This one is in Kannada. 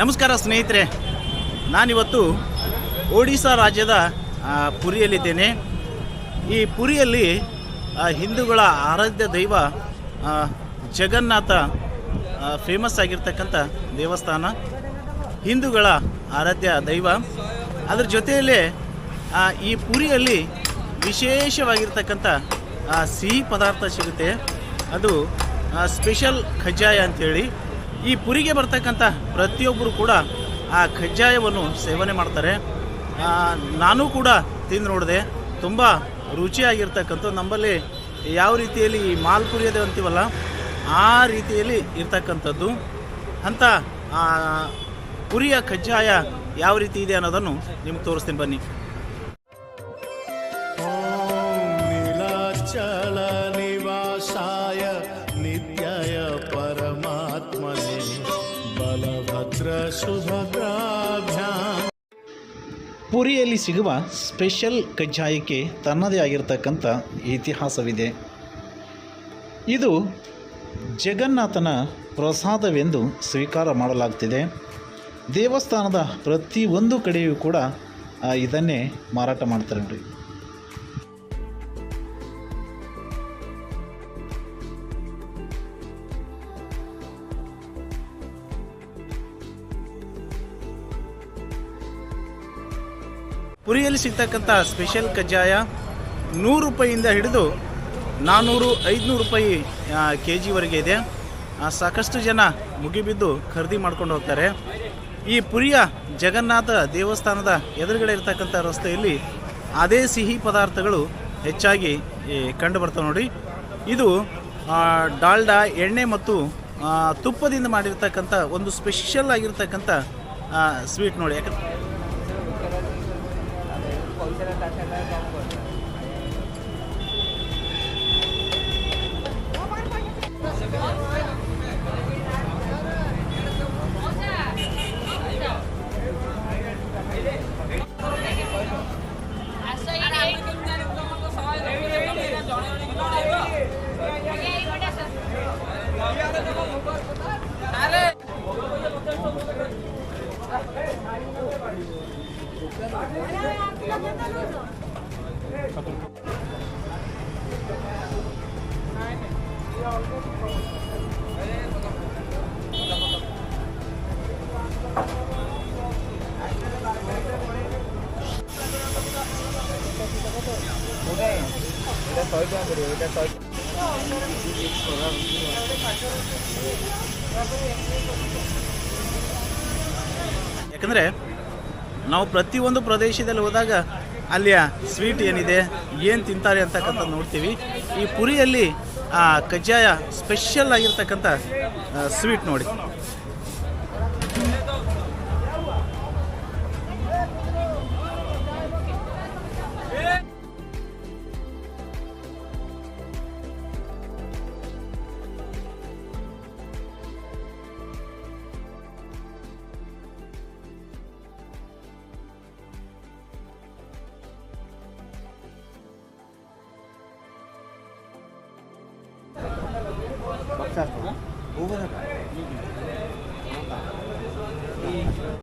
ನಮಸ್ಕಾರ ಸ್ನೇಹಿತರೆ, ನಾನಿವತ್ತು ಒಡಿಶಾ ರಾಜ್ಯದ ಪುರಿಯಲ್ಲಿದ್ದೇನೆ. ಈ ಪುರಿಯಲ್ಲಿ ಹಿಂದೂಗಳ ಆರಾಧ್ಯ ದೈವ ಜಗನ್ನಾಥ ಫೇಮಸ್ ಆಗಿರ್ತಕ್ಕಂಥ ದೇವಸ್ಥಾನ, ಹಿಂದೂಗಳ ಆರಾಧ್ಯ ದೈವ. ಅದರ ಜೊತೆಯಲ್ಲೇ ಈ ಪುರಿಯಲ್ಲಿ ವಿಶೇಷವಾಗಿರ್ತಕ್ಕಂಥ ಸಿಹಿ ಪದಾರ್ಥ ಸಿಗುತ್ತೆ. ಅದು ಸ್ಪೆಷಲ್ ಖಜ್ಜಾಯ ಅಂಥೇಳಿ ಈ ಪುರಿಗೆ ಬರ್ತಕ್ಕಂಥ ಪ್ರತಿಯೊಬ್ಬರು ಕೂಡ ಆ ಕಜ್ಜಾಯವನ್ನು ಸೇವನೆ ಮಾಡ್ತಾರೆ. ನಾನು ಕೂಡ ತಿಂದು ನೋಡಿದೆ. ತುಂಬ ರುಚಿಯಾಗಿರ್ತಕ್ಕಂಥ ನಮ್ಮಲ್ಲಿ ಯಾವ ರೀತಿಯಲ್ಲಿ ಈ ಮಾಲ್ಪುರಿ ಅದೇ ಅಂತೀವಲ್ಲ, ಆ ರೀತಿಯಲ್ಲಿ ಇರ್ತಕ್ಕಂಥದ್ದು. ಅಂಥ ಪುರಿಯ ಕಜ್ಜಾಯ ಯಾವ ರೀತಿ ಇದೆ ಅನ್ನೋದನ್ನು ನಿಮ್ಗೆ ತೋರಿಸ್ತೀನಿ ಬನ್ನಿ. ಪುರಿಯಲ್ಲಿ ಸಿಗುವ ಸ್ಪೆಷಲ್ ಕಜ್ಜಾಯಕ್ಕೆ ತನ್ನದೇ ಆಗಿರತಕ್ಕಂಥ ಇತಿಹಾಸವಿದೆ. ಇದು ಜಗನ್ನಾಥನ ಪ್ರಸಾದವೆಂದು ಸ್ವೀಕಾರ ಮಾಡಲಾಗ್ತಿದೆ. ದೇವಸ್ಥಾನದ ಪ್ರತಿಯೊಂದು ಕಡೆಯೂ ಕೂಡ ಇದನ್ನೇ ಮಾರಾಟ ಮಾಡ್ತಾರೆ ಪುರಿಯಲ್ಲಿ ಸಿಗ್ತಕ್ಕಂಥ ಸ್ಪೆಷಲ್ ಕಜ್ಜಾಯ ನೂರು ರೂಪಾಯಿಯಿಂದ ಹಿಡಿದು ನಾನ್ನೂರು ಐದುನೂರು ರೂಪಾಯಿ ಕೆ ಜಿವರೆಗೆ ಇದೆ. ಸಾಕಷ್ಟು ಜನ ಮುಗಿಬಿದ್ದು ಖರೀದಿ ಮಾಡ್ಕೊಂಡು ಹೋಗ್ತಾರೆ. ಈ ಪುರಿಯ ಜಗನ್ನಾಥ ದೇವಸ್ಥಾನದ ಎದುರುಗಡೆ ಇರತಕ್ಕಂಥ ರಸ್ತೆಯಲ್ಲಿ ಅದೇ ಸಿಹಿ ಪದಾರ್ಥಗಳು ಹೆಚ್ಚಾಗಿ ಕಂಡು ಬರ್ತವೆ ನೋಡಿ. ಇದು ಡಾಲ್ಡಾ ಎಣ್ಣೆ ಮತ್ತು ತುಪ್ಪದಿಂದ ಮಾಡಿರ್ತಕ್ಕಂಥ ಒಂದು ಸ್ಪೆಷಲ್ ಆಗಿರ್ತಕ್ಕಂಥ ಸ್ವೀಟ್ ನೋಡಿ. ಯಾಕಂದ್ರೆ এছাড়া তাছাড়া কম করবে Yeah, that's ಯಾಕಂದರೆ ನಾವು ಪ್ರತಿಯೊಂದು ಪ್ರದೇಶದಲ್ಲಿ ಹೋದಾಗ ಅಲ್ಲಿಯ ಸ್ವೀಟ್ ಏನಿದೆ, ಏನು ತಿಂತಾರೆ ಅಂತಕ್ಕಂಥ ನೋಡ್ತೀವಿ. ಈ ಪುರಿಯಲ್ಲಿ, ಆ, ಕಜ್ಜಾಯ ಸ್ಪೆಷಲ್ ಆಗಿರ್ತಕ್ಕಂಥ ಸ್ವೀಟ್ ನೋಡಿ. スタート？大型か